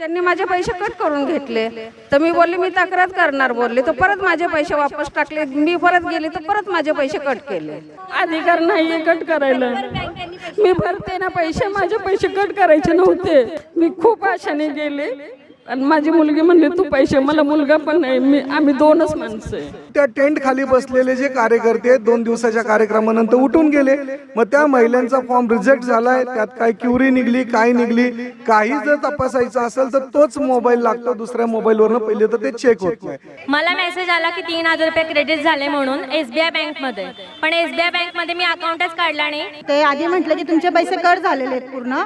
त्यांनी माझे पैसे कट करून घेतले. तर मी बोलले मी तक्रार करणार बोलले. तर परत माझे पैसे वापस टाकले. मी परत गेले तर परत माझे पैसे कट केले. अधिकार नाहीये कट करायला. मी भरते ना पैसे माझे पैसे कट करायचे नव्हते. मी खूप आशाने गेले. आणि माझी मुलगी म्हणली तू पैसे मला मुलगा पण नाही मी आम्ही दोनच माणसं आहे. त्या टेंट खाली बसलेले जे कार्यकर्ते आहेत, दोन दिवसाच्या कार्यक्रमानंतर उठून गेले. मग त्या महिलांचा फॉर्म रिजेक्ट झालाय त्यात काय क्युरी निघली काय निघली? काही जर तपासायचं असेल तर तोच मोबाईल लागतो दुसऱ्या मोबाईलवरनं पहिले तर ते चेक होत नाही. मला मेसेज आला की तीन हजार रुपये क्रेडिट झाले म्हणून एस बी आय बँकमध्ये पण एस बी आय बँकमध्ये मी अकाउंटच काढला नाही. ते आधी म्हटलं की तुमचे पैसे कट झालेले आहेत पूर्ण.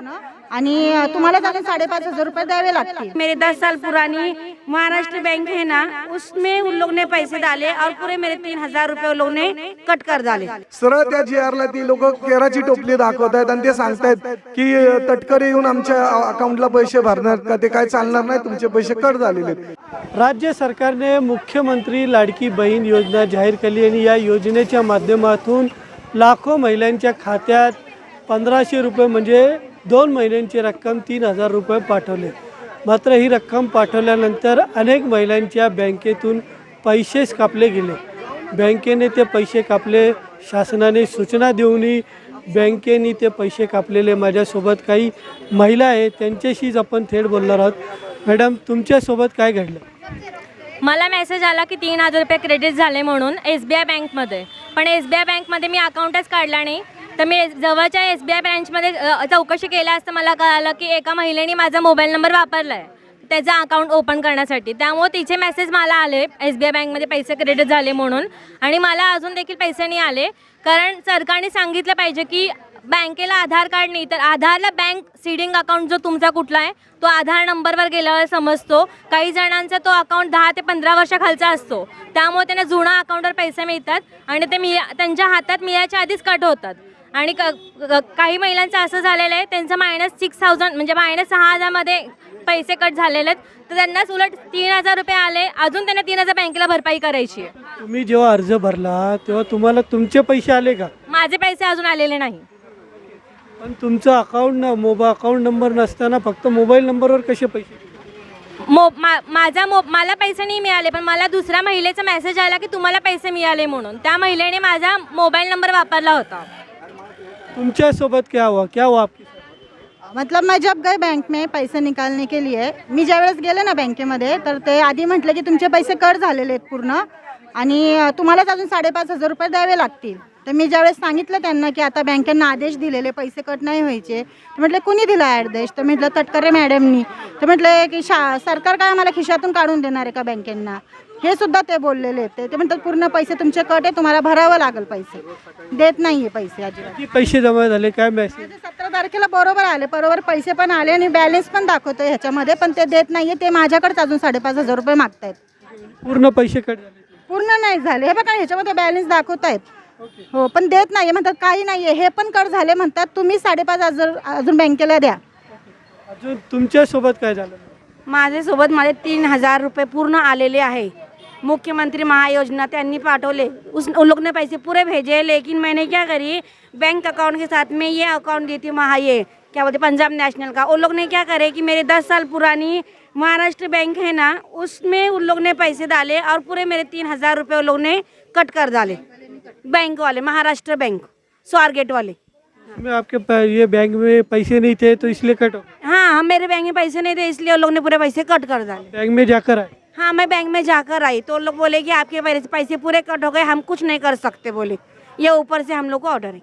आणि तुम्हाला अजून साडेपाच हजार रुपये द्यावे लागतील. मेरे दस साल पुरानी महाराष्ट्र बैंक है ना उसमें उन लोग ने पैसे डाले और पूरे मेरे तीन हजार रुपए उन लोग ने कट कर डाले। सरळ त्या जी आरला ती लोक केराची टोपली दाखवत आहेत आणि ते सांगतायत की तटकरे येऊन आमच्या अकाउंटला पैसे भरणार का? ते काय चालणार नाही तुमचे पैसे कट झालेले आहेत. राज्य सरकारने मुख्यमंत्री लाडकी बहीण योजना जाहीर केली आणि या योजनेच्या माध्यमातून लाखो महिलांच्या खात्यात पंधराशे रुपये म्हणजे दोन महिन्यांची रक्कम तीन हजार रुपये पाठवले. मात्र ही रक्कम पाठवल्यानंतर अनेक महिलांच्या बँकेतून पैसेच कापले गेले. बँकेने ते पैसे कापले शासनाने सूचना देऊनही बँकेने ते पैसे कापलेले. माझ्यासोबत काही महिला आहे त्यांच्याशीच आपण थेट बोलणार आहोत. मॅडम तुमच्यासोबत काय घडलं? मला मेसेज आला की तीन हजार रुपये क्रेडिट झाले म्हणून एस बी आय बँकमध्ये पण एस बी आय बँकमध्ये मी अकाउंटच काढला नाही. तर मी जवळच्या एस बी आय ब्रँचमध्ये चौकशी केल्या असतं मला कळालं की एका महिलेने माझा मोबाईल नंबर वापरला आहे त्याचं अकाउंट ओपन करण्यासाठी. त्यामुळे तिचे मेसेज मला आले. एस बी आय बँकमध्ये पैसे क्रेडिट झाले म्हणून. आणि मला अजून देखील पैसे नाही आले. कारण सरकारने सांगितलं पाहिजे की बँकेला आधार कार्ड नाही. तर आधारला बँक सीडिंग अकाउंट जो तुमचा कुठला आहे तो आधार नंबरवर गेल्यावर समजतो. काही जणांचा तो अकाउंट दहा ते पंधरा वर्षाखालचा असतो. त्यामुळे त्यांना जुना अकाउंटवर पैसे मिळतात. आणि ते मिळा त्यांच्या हातात मिळायच्या आधीच कट होतात. आणि क काही महिलांचं असं झालेलं आहे त्यांचं मायनस सिक्स थाउजंड म्हणजे मायनस सहा हजारमध्ये पैसे कट झालेले आहेत. तर त्यांनाच उलट तीन हजार रुपये आले अजून त्यांना तीन हजार बँकेला भरपाई करायची आहे. तुम्ही जेव्हा अर्ज भरला तेव्हा तुम्हाला तुमचे पैसे आले का? माझे पैसे अजून आलेले नाही. पण तुमचं अकाउंट न मोबा अकाउंट नंबर नसताना फक्त मोबाईल नंबरवर कसे पैसे? मो मा माझा मो मला पैसे नाही मिळाले पण मला दुसऱ्या महिलेचा मेसेज आला की तुम्हाला पैसे मिळाले म्हणून. त्या महिलेने माझा मोबाईल नंबर वापरला होता. तुमच्यासोबत क्या हुआ? क्या हुआ आपके साथ? मतलब मैं जब गए बैंक में पैसे निकालने के लिए मी ज्यावेळेस गेले ना बँकेमध्ये तर ते आधी म्हटलं की तुमचे पैसे कट झालेले आहेत पूर्ण आणि अ, तुम्हालाच अजून साडेपाच हजार रुपये द्यावे लागतील. तर मी ज्यावेळेस सांगितलं त्यांना की आता बँकेनं आदेश दिलेले पैसे कट नाही व्हायचे. तर म्हटलं कुणी दिला आदेश? तर म्हटलं तटकरे मॅडमनी. तर म्हटलं की शा सरकार काय आम्हाला खिशातून काढून देणार आहे का बँकेंना? हे सुद्धा ते बोललेले आहेत. ते म्हणतात पूर्ण पैसे तुमचे कट आहे तुम्हाला भरावं लागेल पैसे. देत नाही आहे पैसे अजिबात. किती पैसे जमा झाले काय मेसेज माझे सतरा तारखेला बरोबर आले. बरोबर पैसे पण आले आणि बॅलन्स पण दाखवतोय ह्याच्यामध्ये पण ते देत नाहीये. ते माझ्याकडेच अजून साडेपाच हजार रुपये मागतायत. पूर्ण पैसे कट झाले. पूर्ण नाही झाले. हे बघा ह्याच्यामध्ये बॅलन्स दाखवत आहेत हो पण देत नाहीये. म्हणतात काही नाहीये. हे पण कर झाले. म्हणतात तुम्ही साडेपाच हजार अजून बँकेला द्या. अजून तुमच्यासोबत काय झालं? माझ्यासोबत माझे तीन हजार रुपये पूर्ण आलेले आहे. मुख्यमंत्री महायोजना त्यांनी पाठवले. उस उन लोग ने पैसे पूरे भेजे लेकिन मैंने क्या करी? बैंक अकाउंट के साथ में ये अकाउंट दी थी महा ये क्या बोलते पंजाब नेशनल का. उन लोग ने क्या करे कि मेरे दस साल पुरानी महाराष्ट्र बैंक है ना उसमें उन लोग ने पैसे डाले और पूरे मेरे तीन हज़ार रुपये उन लोग ने कट कर डाले. बैंक वाले महाराष्ट्र बैंक स्वारगेट वाले. में आपके ये बैंक में पैसे नहीं थे तो इसलिए कट हो हाँ हम मेरे बैंक में पैसे नहीं थे इसलिए उन लोग ने पूरे पैसे कट कर डाले. बैंक में जाकर आए। हाँ मैं बैंक में जाकर आई। तो लोग बोले कि आपके पैसे पैसे पूरे कट हो गए हम कुछ नहीं कर सकते बोले। ये ऊपर से हम लोग को ऑर्डर है।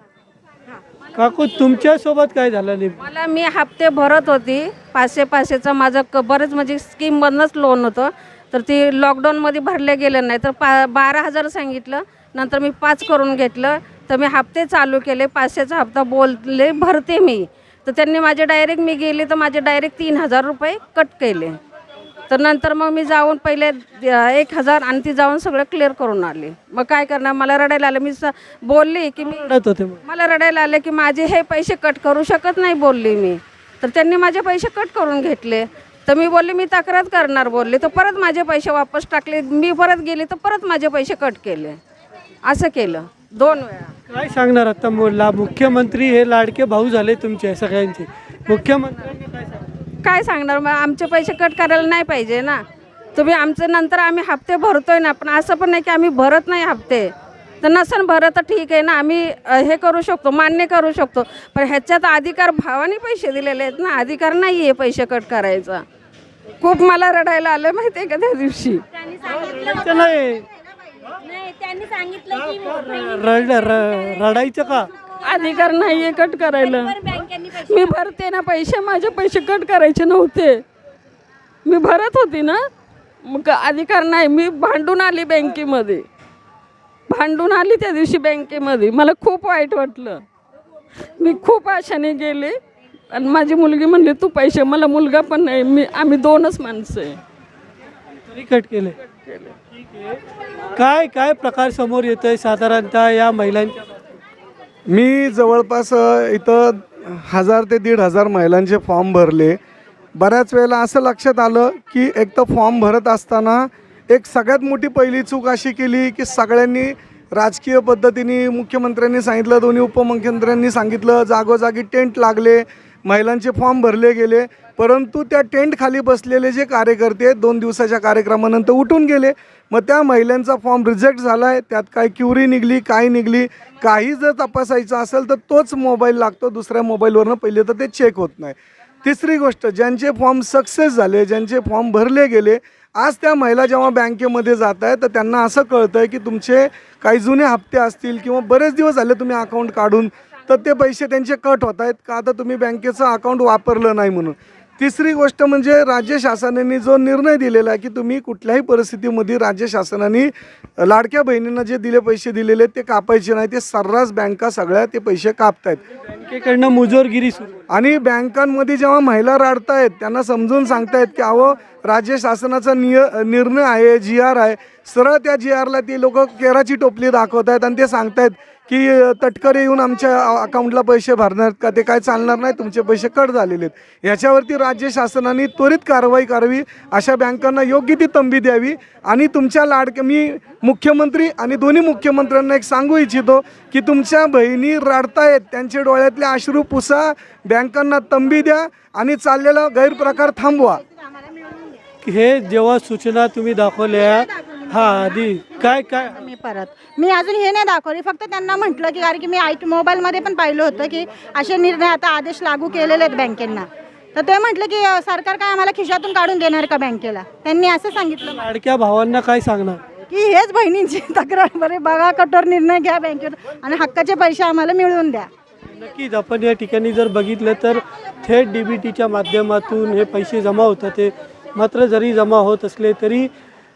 काकू तुमच्यासोबत काय झालं नेमकं? मला मी हप्ते भरत होती. पाचशे पाचशेचं माझं क बरंच म्हणजे स्कीममधनंच लोन होतं. तर ती लॉकडाऊनमध्ये भरले गेले नाही. तर पा बारा हजार सांगितलं. नंतर मी पाच करून घेतलं. तर मी हप्ते चालू केले. पाचशेचा हप्ता बोलले भरते मी. तर त्यांनी माझे डायरेक्ट मी गेले तर माझे डायरेक्ट तीन हजार रुपये कट केले. तर नंतर मग मी जाऊन पहिले एक हजार आणि ती जाऊन सगळं क्लिअर करून आले मग काय करणार? मला रडायला आलं. मी स बोलली की मी रडत होते मग. मला रडायला आले की माझे हे पैसे कट करू शकत नाही बोलली मी. तर त्यांनी माझे पैसे कट करून घेतले. तर मी बोलले मी तक्रार करणार बोलले. तर परत माझे पैसे वापस टाकले. मी परत गेले तर परत माझे पैसे कट केले. असं केलं. दोन वेळा. काय सांगणार आता मुख्यमंत्री हे लाडके भाऊ झाले तुमचे सगळ्यांचे. मुख्यमंत्र्यांनी काय काय सांगणार? मग आमचे पैसे कट करायला नाही पाहिजे ना. तुम्ही आमचे नंतर आम्ही हप्ते भरतोय ना पण असं पण नाही की आम्ही भरत नाही हप्ते. तर नसेल भरत तर ठीक आहे ना आम्ही हे करू शकतो मान्य करू शकतो. पण ह्याच्यात अधिकार भावाने पैसे दिलेले आहेत ना अधिकार नाही आहे पैसे कट करायचा. खूप मला रडायला आलं माहिती आहे का त्या दिवशी? नाही. त्यांनी सांगितलं की रड र- रडायचं का? अधिकार नाही. आहे कट करायला. मी भरते ना पैसे माझे पैसे कट करायचे नव्हते. मी भरत होती ना मग अधिकार नाही मी भांडून आली बँकेमध्ये. भांडून आली त्या दिवशी बँकेमध्ये. मला खूप वाईट वाटलं. मी खूप आशाने गेले. आणि माझी मुलगी म्हणली तू पैसे मला मुलगा पण नाही मी आम्ही दोनच माणसं आहे. तरी कट केले. काय काय प्रकार समोर येत आहे साधारणतः या महिलांच्या मी जवळपास इथं हजार ते दीड हजार महिलांचे फॉर्म भरले. बऱ्याच वेळेला असं लक्षात आलं की एक तर फॉर्म भरत असताना एक सगळ्यात मोठी पहिली चूक अशी केली की सगळ्यांनी राजकीय पद्धतीने मुख्यमंत्र्यांनी सांगितलं दोन्ही उपमुख्यमंत्र्यांनी सांगितलं जागोजागी टेंट लागले महिलांचे फॉर्म भरले गेले. परंतु त्या टेंट खाली बसलेले जे कार्यकर्ते दोन दिवसाच्या कार्यक्रमानंतर उठून गेले. मग त्या महिलांचा फॉर्म रिजेक्ट झाला आहे त्यात काय क्युरी निघली काय निघली काही जर तपासायचं असेल तर तोच मोबाईल लागतो दुसऱ्या मोबाईलवरनं पहिले तर ते चेक होत नाही. तिसरी गोष्ट ज्यांचे फॉर्म सक्सेस झाले ज्यांचे फॉर्म भरले गेले आज त्या महिला जेव्हा बँकेमध्ये जात आहेत तर त्यांना असं कळतं आहे की तुमचे काही जुने हप्ते असतील किंवा बरेच दिवस झाले तुम्ही अकाउंट काढून तर ते पैसे त्यांचे कट होत आहेत का तर तुम्ही बँकेचं अकाउंट वापरलं नाही म्हणून? तिसरी गोष्ट म्हणजे राज्य शासनाने जो निर्णय दिलेला आहे की तुम्ही कुठल्याही परिस्थितीमध्ये राज्य शासनाने लाडक्या बहिणींना जे दिले पैसे दिलेले आहेत ते कापायचे नाही ते सर्रास बँका सगळ्या ते पैसे कापतायत. बँकेकडनं मुजोरगिरी सुरू. आणि बँकांमध्ये जेव्हा महिला राडतायत त्यांना समजून सांगतायत की अहो राज्य शासनाचा निय निर्णय आहे जी आर आहे. सरळ त्या जी आरला ती लोक केराची टोपली दाखवत आहेत आणि ते सांगतायत की तटकरे येऊन आमच्या अकाउंटला पैसे भरणार का? ते काय चालणार नाही? तुमचे पैसे कट झालेले आहेत. याच्यावरती राज्य शासनाने त्वरित कारवाई करावी अशा बँकांना योग्य ती तंबी द्यावी आणि तुमच्या लाडक्या मी मुख्यमंत्री आणि दोन्ही मुख्यमंत्र्यांना एक सांगू इच्छितो की तुमच्या बहिणी रडतायत त्यांचे डोळ्यातले अश्रू पुसा बँकांना तंबी द्या आणि चाललेला गैरप्रकार थांबवा. हे जेव्हा सूचना तुम्ही दाखवल्या हा आधी. काय काय? मी परत. मी अजून हे नाही दाखवले. फक्त त्यांना म्हटलं की कारण की मी आय मोबाईलमध्ये पण पाहिलं होतं की असे निर्णय आता आदेश लागू केलेले आहेत बँकेंना. तर ते म्हटलं की अ, सरकार काय आम्हाला खिशातून काढून देणार का बँकेला? त्यांनी असं सांगितलं. लाडक्या भावांना काय सांगणार? की हेच बहिणींची तक्रार बरे बघा कठोर निर्णय घ्या बँकेत आणि हक्काचे पैसे आम्हाला मिळवून द्या. नक्कीच आपण या ठिकाणी जर बघितलं तर थेट डी बी टीच्या माध्यमातून हे पैसे जमा होतात. ते मात्र जरी जमा होत असले तरी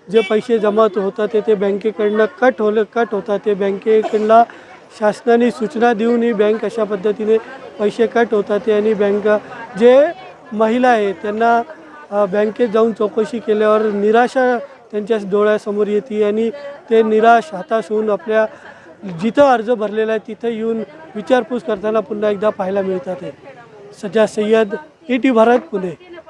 जे पैसे जमा होतात ते ते बँकेकडनं कट होलं कट होतात ते बँकेकडला शासनाने सूचना देऊनही बँक अशा पद्धतीने पैसे कट होतात ते आणि बँक जे महिला आहे त्यांना बँकेत जाऊन चौकशी केल्यावर निराशा त्यांच्या डोळ्यासमोर येते आणि ते निराश हताश होऊन आपल्या जिथं अर्ज भरलेला आहे तिथं येऊन विचारपूस करताना पुन्हा एकदा पाहायला मिळतात आहे सज्जा सय्यद ई टी भारत पुणे.